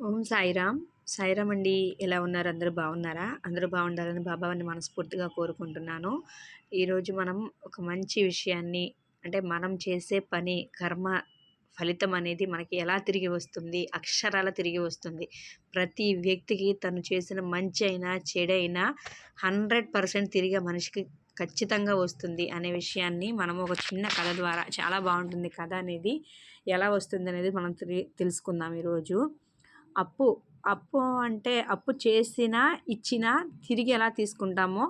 ఓం సాయిరామ్. సాయిరామ్ అండి ఎలా ఉన్నారు? అందరూ బాగున్నారా? అందరూ బాగుండాలని బాబాని మనస్ఫూర్తిగా కోరుకుంటున్నాను. ఈరోజు మనం ఒక మంచి విషయాన్ని అంటే మనం చేసే పని కర్మ ఫలితం అనేది మనకి ఎలా తిరిగి వస్తుంది? అక్షరాల తిరిగి వస్తుంది. ప్రతి వ్యక్తికి తను చేసిన మంచి అయినా చెడైనా హండ్రెడ్ పర్సెంట్ తిరిగి మనిషికి ఖచ్చితంగా వస్తుంది అనే విషయాన్ని మనం ఒక చిన్న కథ ద్వారా చాలా బాగుంటుంది కథ అనేది ఎలా వస్తుంది అనేది మనం తెలుసుకుందాం ఈరోజు. అప్పు అప్పు అంటే అప్పు చేసినా ఇచ్చినా తిరిగి ఎలా తీసుకుంటామో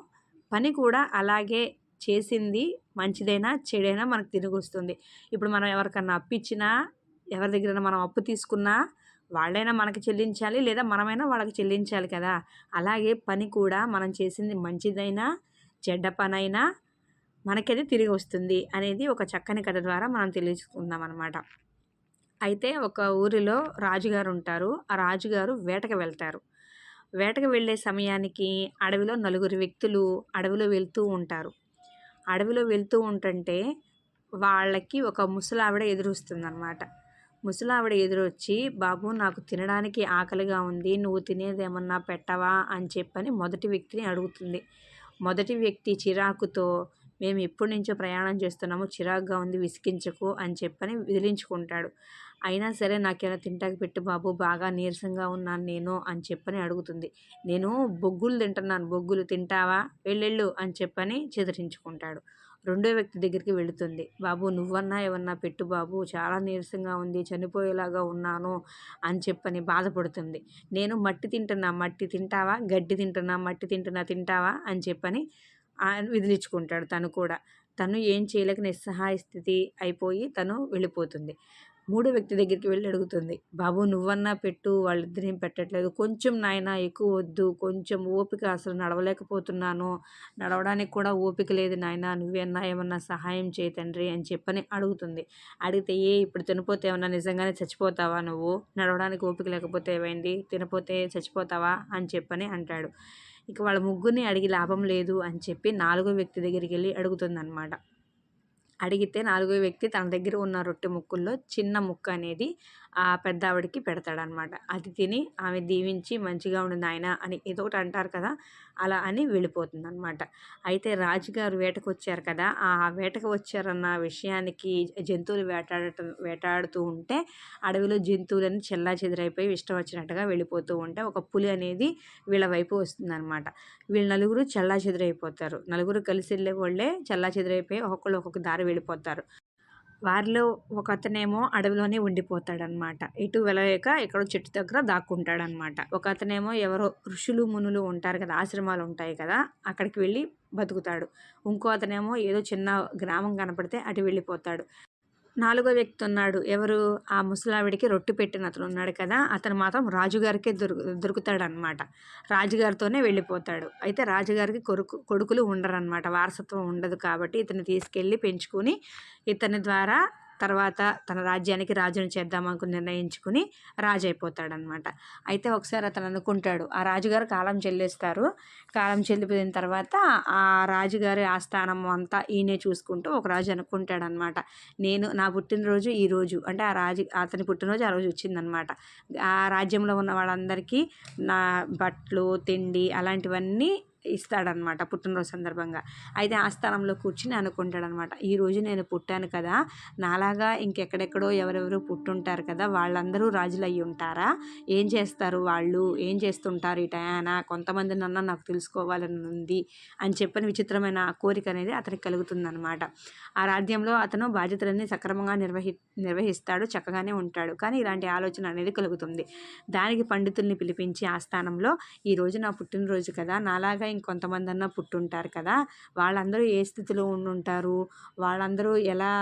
పని కూడా అలాగే చేసింది మంచిదైనా చెడైనా మనకు తిరిగి వస్తుంది. ఇప్పుడు మనం ఎవరికన్నా అప్పు ఇచ్చినా ఎవరి దగ్గర మనం అప్పు తీసుకున్నా వాళ్ళైనా మనకి చెల్లించాలి లేదా మనమైనా వాళ్ళకి చెల్లించాలి కదా. అలాగే పని కూడా మనం చేసింది మంచిదైనా చెడ్డ పనైనా మనకది తిరిగి వస్తుంది అనేది ఒక చక్కని కథ ద్వారా మనం తెలుసుకుందాం అనమాట అయితే ఒక ఊరిలో రాజుగారు ఉంటారు ఆ రాజుగారు వేటకు వెళ్తారు. వేటకు వెళ్ళే సమయానికి అడవిలో నలుగురు వ్యక్తులు అడవిలో వెళ్తూ ఉంటారు. అడవిలో వెళ్తూ ఉంటుంటే వాళ్ళకి ఒక ముసలావిడ ఎదురొస్తుందన్నమాట. ముసలావిడ ఎదురొచ్చి బాబు నాకు తినడానికి ఆకలిగా ఉంది. నువ్వు తినేదేమన్నా పెట్టవా? అని చెప్పని మొదటి వ్యక్తిని అడుగుతుంది. మొదటి వ్యక్తి చిరాకుతో మేము ఎప్పటి నుంచో ప్రయాణం చేస్తున్నాము చిరాకుగా ఉంది విసిగించకు అని చెప్పని విదిలించుకుంటాడు. అయినా సరే నాకేమైనా తింటాకి పెట్టు బాబు బాగా నీరసంగా ఉన్నాను నేను అని చెప్పని అడుగుతుంది. నేను బొగ్గులు తింటున్నాను బొగ్గులు తింటావా? వెళ్ళెళ్ళు అని చెప్పని చెదిరించుకుంటాడు. రెండో వ్యక్తి దగ్గరికి వెళుతుంది. బాబు నువ్వన్నా ఏమన్నా పెట్టు బాబు చాలా నీరసంగా ఉంది చనిపోయేలాగా ఉన్నాను అని చెప్పని బాధపడుతుంది. నేను మట్టి తింటున్నా మట్టి తింటావా? గడ్డి తింటున్నా మట్టి తింటున్నా తింటావా? అని చెప్పని విదిలించుకుంటాడు తను కూడా. తను ఏం చేయలేక నిస్సహాయ స్థితి అయిపోయి తను వెళ్ళిపోతుంది. మూడో వ్యక్తి దగ్గరికి వెళ్ళి అడుగుతుంది బాబు నువ్వన్నా పెట్టు వాళ్ళిద్దరేం పెట్టట్లేదు. కొంచెం నాయన ఎక్కువ వద్దు. కొంచెం ఓపిక అసలు నడవలేకపోతున్నాను. నడవడానికి కూడా ఓపిక లేదు నాయన. నువ్వేనా ఏమన్నా సహాయం చేయి తండ్రి అని చెప్పని అడుగుతుంది. అడిగితే ఏ ఇప్పుడు తినపోతే ఏమన్నా నిజంగానే చచ్చిపోతావా నువ్వు? నడవడానికి ఓపిక లేకపోతే ఏమైంది? తినపోతే చచ్చిపోతావా? అని చెప్పని అంటాడు. ఇక వాళ్ళ ముగ్గురిని అడిగి లాభం లేదు అని చెప్పి నాలుగో వ్యక్తి దగ్గరికి వెళ్ళి అడుగుతుందన్నమాట. అడిగితే నాలుగో వ్యక్తి తన దగ్గర ఉన్న రొట్టె ముక్కుల్లో చిన్న ముక్క అనేది ఆ పెద్ద ఆవిడకి పెడతాడనమాట. అది తిని ఆమె దీవించి మంచిగా ఉండి నాయన అని ఏదో ఒకటి అంటారు కదా అలా అని వెళ్ళిపోతుంది అనమాట అయితే రాజుగారు వేటకు వచ్చారు కదా ఆ వేటకు వచ్చారన్న విషయానికి జంతువులు వేటాడటం వేటాడుతూ ఉంటే అడవిలో జంతువులని చెల్లా చెదిరైపోయి ఇష్టం వచ్చినట్టుగా వెళ్ళిపోతూ ఉంటే ఒక పులి అనేది వీళ్ళ వైపు వస్తుందనమాట. వీళ్ళు నలుగురు చెల్లా చెదిరైపోతారు. నలుగురు కలిసి వెళ్ళే వాళ్ళే చెల్లా చెదిరైపోయి ఒక్కొక్కళ్ళు ఒక్కొక్క దారి వెళ్ళిపోతారు. వారిలో ఒక అతనేమో అడవిలోనే ఉండిపోతాడనమాట. ఎటు వెళ్ళలేక ఎక్కడో చెట్టు దగ్గర దాక్కుంటాడనమాట. ఒక అతనేమో ఎవరో ఋషులు మునులు ఉంటారు కదా ఆశ్రమాలు ఉంటాయి కదా అక్కడికి వెళ్ళి బతుకుతాడు. ఇంకో అతనేమో ఏదో చిన్న గ్రామం కనపడితే అటు వెళ్ళిపోతాడు. నాలుగో వ్యక్తి ఉన్నాడు ఎవరు? ఆ ముసలావిడికి రొట్టె పెట్టిన అతను ఉన్నాడు కదా అతను మాత్రం రాజుగారికే దొరుకు దొరుకుతాడనమాట రాజుగారితోనే వెళ్ళిపోతాడు. అయితే రాజుగారికి కొడుకు కొడుకులు ఉండరనమాట వారసత్వం ఉండదు కాబట్టి ఇతను తీసుకెళ్ళి పెంచుకొని ఇతని ద్వారా తర్వాత తన రాజ్యానికి రాజుని చేద్దామనుకుని నిర్ణయించుకుని రాజు అయిపోతాడనమాట అయితే ఒకసారి అతను అనుకుంటాడు ఆ రాజుగారు కాలం చెల్లిస్తారు. కాలం చెల్లిపోయిన తర్వాత ఆ రాజుగారి ఆస్థానం అంతా ఈయనే చూసుకుంటూ ఒక రాజు అనుకుంటాడనమాట. నేను నా పుట్టినరోజు ఈ రోజు. అంటే ఆ రాజు అతని పుట్టినరోజు ఆ రోజు వచ్చిందనమాట. ఆ రాజ్యంలో ఉన్న వాళ్ళందరికీ నా బట్టలు తిండి అలాంటివన్నీ ఇస్తాడనమాట పుట్టినరోజు సందర్భంగా. అయితే ఆ స్థానంలో కూర్చుని అనుకుంటాడనమాట ఈరోజు నేను పుట్టాను కదా నాలాగా ఇంకెక్కడెక్కడో ఎవరెవరు పుట్టుంటారు కదా వాళ్ళందరూ రాజులు అయ్యి ఉంటారా? ఏం చేస్తారు వాళ్ళు? ఏం చేస్తుంటారు ఈ టయాన? కొంతమంది నన్న నాకు తెలుసుకోవాలని ఉంది అని చెప్పని విచిత్రమైన కోరిక అనేది అతనికి కలుగుతుందనమాట. ఆ రాజ్యంలో అతను బాధ్యతలన్నీ సక్రమంగా నిర్వహి నిర్వహిస్తాడు చక్కగానే ఉంటాడు. కానీ ఇలాంటి ఆలోచన అనేది కలుగుతుంది. దానికి పండితుల్ని పిలిపించి ఆ స్థానంలో ఈరోజు నా పుట్టినరోజు కదా నాలాగా ఇంకొంతమంది అన్న పుట్టుంటారు కదా! వాళ్ళందరూ ఏ స్థితిలో ఉండుంటారు? వాళ్ళందరూ ఎలా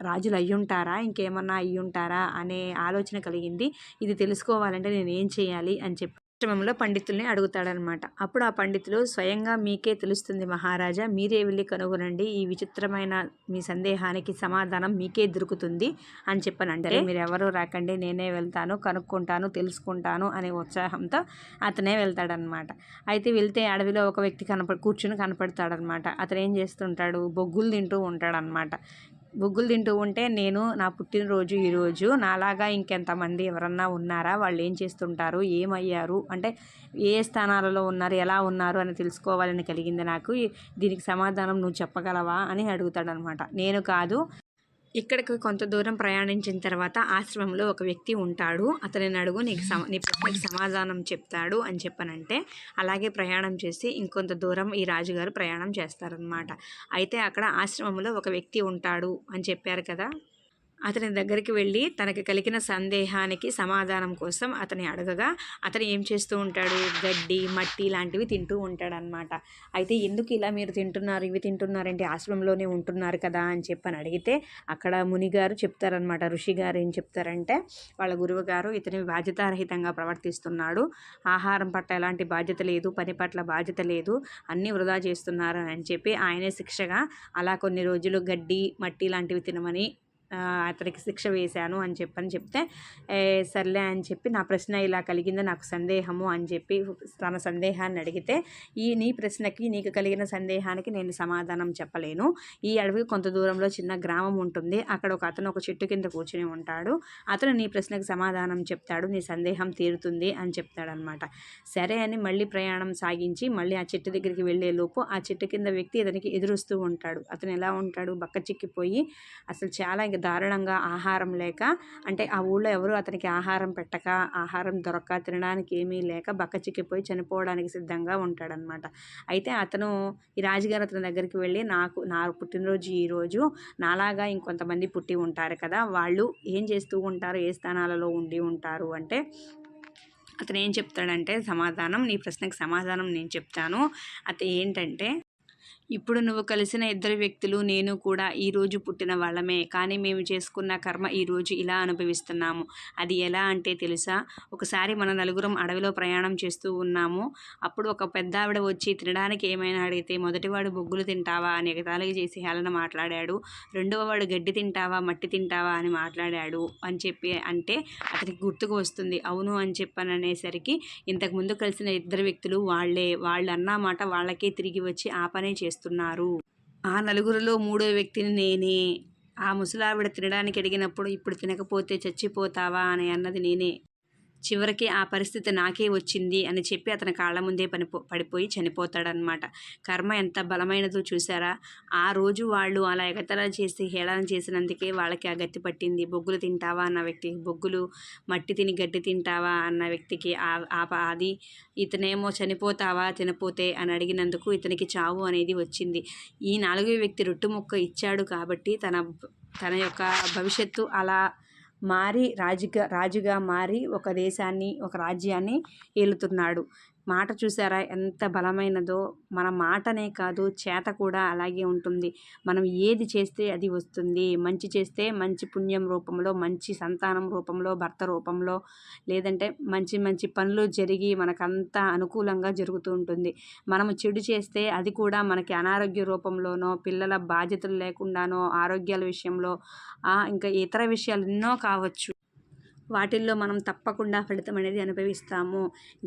రాజులు అయ్యుంటారా ఇంకేమన్నా అయ్యుంటారా? అనే ఆలోచన కలిగింది. ఇది తెలుసుకోవాలంటే నేను ఏం చేయాలి అని చెప్పి ఆశ్రమంలో పండితుల్ని అడుగుతాడనమాట. అప్పుడు ఆ పండితులు స్వయంగా మీకే తెలుస్తుంది మహారాజా మీరే వెళ్ళి కనుగొనండి. ఈ విచిత్రమైన మీ సందేహానికి సమాధానం మీకే దొరుకుతుంది అని చెప్పనంటే మీరు ఎవరు రాకండి నేనే వెళ్తాను కనుక్కుంటాను తెలుసుకుంటాను అనే ఉత్సాహంతో అతనే వెళ్తాడనమాట. అయితే వెళ్తే అడవిలో ఒక వ్యక్తి కనప కూర్చుని కనపడతాడనమాట. అతను ఏం చేస్తుంటాడు? బొగ్గులు తింటూ ఉంటాడనమాట. బొగ్గులు తింటూ ఉంటే నేను నా పుట్టినరోజు ఈరోజు నాలాగా ఇంకెంతమంది ఎవరన్నా ఉన్నారా? వాళ్ళు ఏం చేస్తుంటారు? ఏమయ్యారు? అంటే ఏ స్థానాలలో ఉన్నారు? ఎలా ఉన్నారు? అని తెలుసుకోవాలని కలిగింది నాకు. దీనికి సమాధానం నువ్వు చెప్పగలవా? అని అడుగుతాడనమాట నేను కాదు ఇక్కడికి కొంత దూరం ప్రయాణించిన తర్వాత ఆశ్రమంలో ఒక వ్యక్తి ఉంటాడు. అతనిని అడుగు నీకు సమ నీ ప్రశ్నకి సమాధానం చెప్తాడు అని చెప్పనంటే అలాగే ప్రయాణం చేసి ఇంకొంత దూరం ఈ రాజుగారు ప్రయాణం చేస్తారనమాట అయితే అక్కడ ఆశ్రమంలో ఒక వ్యక్తి ఉంటాడు అని చెప్పారు కదా? అతని దగ్గరికి వెళ్ళి తనకి కలిగిన సందేహానికి సమాధానం కోసం అతని అడగగా అతను ఏం చేస్తూ ఉంటాడు? గడ్డి మట్టి లాంటివి తింటూ ఉంటాడనమాట అయితే ఎందుకు ఇలా మీరు తింటున్నారు ఇవి తింటున్నారంటే ఆశ్రమంలోనే ఉంటున్నారు కదా అని చెప్పని అడిగితే అక్కడ మునిగారు చెప్తారనమాట ఋషి గారు ఏం చెప్తారంటే వాళ్ళ గురువు గారు ఇతని బాధ్యతారహితంగా ప్రవర్తిస్తున్నాడు. ఆహారం పట్ల ఎలాంటి బాధ్యత లేదు పని పట్ల బాధ్యత లేదు అన్నీ వృధా చేస్తున్నారు అని చెప్పి ఆయనే శిక్షగా అలా కొన్ని రోజులు గడ్డి మట్టి లాంటివి తినమని అతనికి శిక్ష వేశాను అని చెప్పని చెప్తే సర్లే అని చెప్పి నా ప్రశ్న ఇలా కలిగింది నాకు సందేహము అని చెప్పి తన సందేహాన్ని అడిగితే ఈ నీ ప్రశ్నకి నీకు కలిగిన సందేహానికి నేను సమాధానం చెప్పలేను. ఈ అడవి కొంత దూరంలో చిన్న గ్రామం ఉంటుంది. అక్కడ ఒక అతను ఒక చెట్టు కింద కూర్చుని ఉంటాడు. అతను నీ ప్రశ్నకు సమాధానం చెప్తాడు. నీ సందేహం తీరుతుంది అని చెప్తాడనమాట సరే అని మళ్ళీ ప్రయాణం సాగించి మళ్ళీ ఆ చెట్టు దగ్గరికి వెళ్ళే లోపు ఆ చెట్టు కింద వ్యక్తి అతనికి ఎదురుస్తూ ఉంటాడు. అతను ఎలా ఉంటాడు? బక్క చిక్కిపోయి అసలు చాలా అతనికి దారుణంగా ఆహారం లేక అంటే ఆ ఊళ్ళో ఎవరు అతనికి ఆహారం పెట్టక ఆహారం దొరక్క తినడానికి ఏమీ లేక బక్క చిక్కిపోయి చనిపోవడానికి సిద్ధంగా ఉంటాడనమాట అయితే అతను ఈ రాజుగారు అతని దగ్గరికి వెళ్ళి నాకు నా పుట్టినరోజు ఈరోజు నాలాగా ఇంకొంతమంది పుట్టి ఉంటారు కదా వాళ్ళు ఏం చేస్తూ ఉంటారు ఏ స్థానాలలో ఉండి ఉంటారు? అంటే అతను ఏం చెప్తాడంటే సమాధానం నీ ప్రశ్నకు సమాధానం నేను చెప్తాను. అది ఏంటంటే ఇప్పుడు నువ్వు కలిసిన ఇద్దరు వ్యక్తులు నేను కూడా ఈరోజు పుట్టిన వాళ్ళమే. కానీ మేము చేసుకున్న కర్మ ఈరోజు ఇలా అనుభవిస్తున్నాము. అది ఎలా అంటే తెలుసా? ఒకసారి మన నలుగురం అడవిలో ప్రయాణం చేస్తూ ఉన్నాము. అప్పుడు ఒక పెద్ద ఆవిడ వచ్చి తినడానికి ఏమైనా అడిగితే మొదటివాడు బొగ్గులు తింటావా? అని ఎగతాళిగా చేసి హేళన మాట్లాడాడు. రెండవ వాడు గడ్డి తింటావా? మట్టి తింటావా? అని మాట్లాడాడు. అని చెప్పి అంటే అతనికి గుర్తుకు వస్తుంది. అవును అని చెప్పాను అనేసరికి ఇంతకు ముందు కలిసిన ఇద్దరు వ్యక్తులు వాళ్ళే. వాళ్ళు అన్నమాట వాళ్ళకే తిరిగి వచ్చి ఆ పనే చేస్తున్నారు ఆ నలుగురిలో మూడో వ్యక్తిని నేనే. ఆ ముసలావిడ తినడానికి అడిగినప్పుడు ఇప్పుడు తినకపోతే చచ్చిపోతావా? అని అన్నది నేనే. చివరికి ఆ పరిస్థితి నాకే వచ్చింది అని చెప్పి అతని కాళ్ళ ముందే పనిపో పడిపోయి చనిపోతాడనమాట కర్మ ఎంత బలమైనదో చూసారా? ఆ రోజు వాళ్ళు అలా ఎగతల చేసి హేళన చేసినందుకే వాళ్ళకి ఆ గతి పట్టింది. బొగ్గులు తింటావా అన్న వ్యక్తికి బొగ్గులు మట్టి తిని గడ్డి తింటావా అన్న వ్యక్తికి ఆ- ఆ ప- అది ఇతనేమో చనిపోతావా తినపోతే అని అడిగినందుకు ఇతనికి చావు అనేది వచ్చింది. ఈ నాలుగో వ్యక్తి రొట్టు ముక్క ఇచ్చాడు కాబట్టి తన తన యొక్క భవిష్యత్తు అలా మారి రాజుగా రాజుగా మారి ఒక దేశాన్ని ఒక రాజ్యాన్ని ఏలుతున్నాడు. మాట చూసారా? ఎంత బలమైనదో. మన మాటనే కాదు చేత కూడా అలాగే ఉంటుంది. మనం ఏది చేస్తే అది వస్తుంది. మంచి చేస్తే మంచి పుణ్యం రూపంలో మంచి సంతానం రూపంలో భర్త రూపంలో లేదంటే మంచి మంచి పనులు జరిగి మనకంతా అనుకూలంగా జరుగుతూ ఉంటుంది. మనము చెడు చేస్తే అది కూడా మనకి అనారోగ్య రూపంలోనో పిల్లల బాధ్యతలు లేకుండానో ఆరోగ్యాల విషయంలో ఇంకా ఇతర విషయాలు ఎన్నో కావచ్చు. వాటిల్లో మనం తప్పకుండా ఫలితం అనేది అనుభవిస్తాము.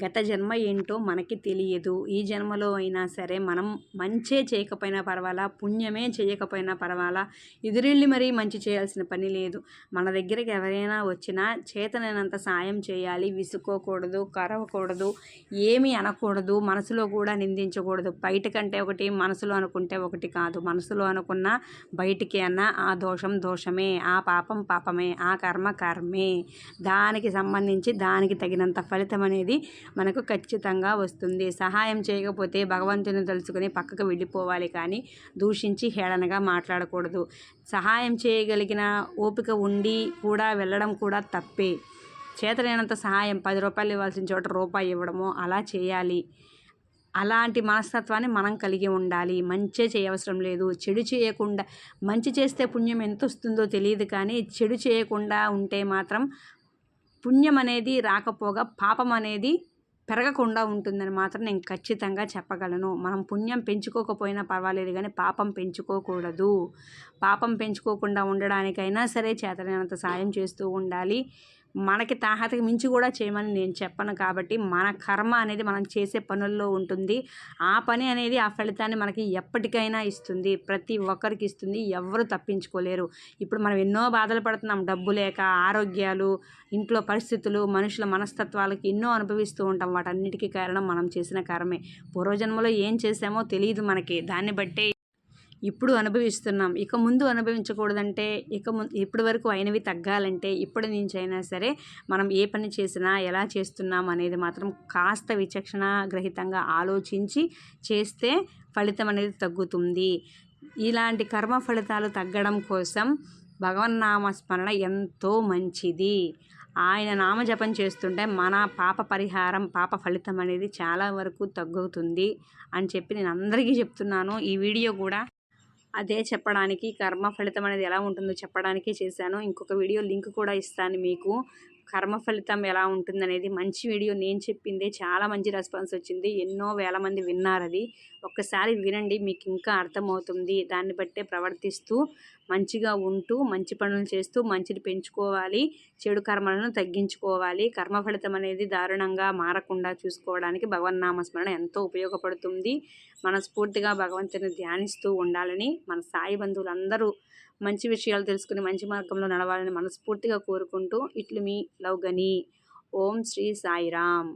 గత జన్మ ఏంటో మనకి తెలియదు. ఈ జన్మలో అయినా సరే మనం మంచే చేయకపోయినా పర్వాలా పుణ్యమే చేయకపోయినా పర్వాలా ఎదురెళ్ళి మరీ మంచి చేయాల్సిన పని లేదు. మన దగ్గరికి ఎవరైనా వచ్చినా చేతనైనంత సాయం చేయాలి. విసుకోకూడదు కరవకూడదు ఏమీ అనకూడదు మనసులో కూడా నిందించకూడదు. బయట కంటే ఒకటి మనసులో అనుకుంటే ఒకటి కాదు. మనసులో అనుకున్న బయటికి అన్న ఆ దోషం దోషమే ఆ పాపం పాపమే ఆ కర్మ కర్మే. దానికి సంబంధించి దానికి తగినంత ఫలితం అనేది మనకు ఖచ్చితంగా వస్తుంది. సహాయం చేయకపోతే భగవంతుని తలుచుకొని పక్కకు వెళ్ళిపోవాలి కానీ దూషించి హేళనగా మాట్లాడకూడదు. సహాయం చేయగలిగిన ఓపిక ఉండి కూడా వెళ్ళడం కూడా తప్పే. చేతనైనంత సహాయం పది రూపాయలు ఇవ్వాల్సిన చోట రూపాయి ఇవ్వడము అలా చేయాలి. అలాంటి మనస్తత్వాన్ని మనం కలిగి ఉండాలి. మంచి చేయవసరం లేదు. చెడు చేయకుండా మంచి చేస్తే పుణ్యం ఎంత వస్తుందో తెలియదు కానీ చెడు చేయకుండా ఉంటే మాత్రం పుణ్యం అనేది రాకపోగా పాపం అనేది పెరగకుండా ఉంటుందని మాత్రం నేను ఖచ్చితంగా చెప్పగలను. మనం పుణ్యం పెంచుకోకపోయినా పర్వాలేదు కానీ పాపం పెంచుకోకూడదు. పాపం పెంచుకోకుండా ఉండడానికైనా సరే చేతనైనంత సాయం చేస్తూ ఉండాలి. మనకి తాహతకి మించి కూడా చేయమని నేను చెప్పను కాబట్టి మన కర్మ అనేది మనం చేసే పనుల్లో ఉంటుంది. ఆ పని అనేది ఆ ఫలితాన్ని మనకి ఎప్పటికైనా ఇస్తుంది. ప్రతి ఒక్కరికి ఇస్తుంది. ఎవరు తప్పించుకోలేరు. ఇప్పుడు మనం ఎన్నో బాధలు పడుతున్నాం. డబ్బు లేక ఆరోగ్యాలు ఇంట్లో పరిస్థితులు మనుషుల మనస్తత్వాలకి ఎన్నో అనుభవిస్తూ ఉంటాం. వాటన్నిటికీ కారణం మనం చేసిన కర్మే. పూర్వజన్మలో ఏం చేసామో తెలియదు మనకి. దాన్ని బట్టే ఇప్పుడు అనుభవిస్తున్నాం. ఇక ముందు అనుభవించకూడదంటే ఇక ముందు ఇప్పటి వరకు అయినవి తగ్గాలంటే ఇప్పటి నుంచి అయినా సరే మనం ఏ పని చేసినా ఎలా చేస్తున్నాం అనేది మాత్రం కాస్త విచక్షణ గ్రహితంగా ఆలోచించి చేస్తే ఫలితం అనేది తగ్గుతుంది. ఇలాంటి కర్మ ఫలితాలు తగ్గడం కోసం భగవన్నామ స్మరణ ఎంతో మంచిది. ఆయన నామజపం చేస్తుంటే మన పాప పరిహారం పాప ఫలితం అనేది చాలా వరకు తగ్గుతుంది అని చెప్పి నేను అందరికీ చెప్తున్నాను. ఈ వీడియో కూడా అదే చెప్పడానికి కర్మ ఫలితం అనేది ఎలా ఉంటుందో చెప్పడానికి చేశాను. ఇంకొక వీడియో లింక్ కూడా ఇస్తాను మీకు. కర్మ ఫలితం ఎలా ఉంటుంది అనేది మంచి వీడియో నేను చెప్పిందే చాలా మంచి రెస్పాన్స్ వచ్చింది. ఎన్నో వేల మంది విన్నారు అది. ఒక్కసారి వినండి మీకు ఇంకా అర్థమవుతుంది. దాన్ని బట్టే ప్రవర్తిస్తూ మంచిగా ఉంటూ మంచి పనులు చేస్తూ మంచిని పెంచుకోవాలి. చెడు కర్మలను తగ్గించుకోవాలి. కర్మఫలితం అనేది దారుణంగా మారకుండా చూసుకోవడానికి భగవన్నామస్మరణ ఎంతో ఉపయోగపడుతుంది. మనస్ఫూర్తిగా భగవంతుని ధ్యానిస్తూ ఉండాలని మన సాయి బంధువులందరూ మంచి విషయాలు తెలుసుకుని మంచి మార్గంలో నడవాలని మనస్ఫూర్తిగా కోరుకుంటూ ఇట్లు మీ లవ్ గని ఓం శ్రీ సాయిరామ్.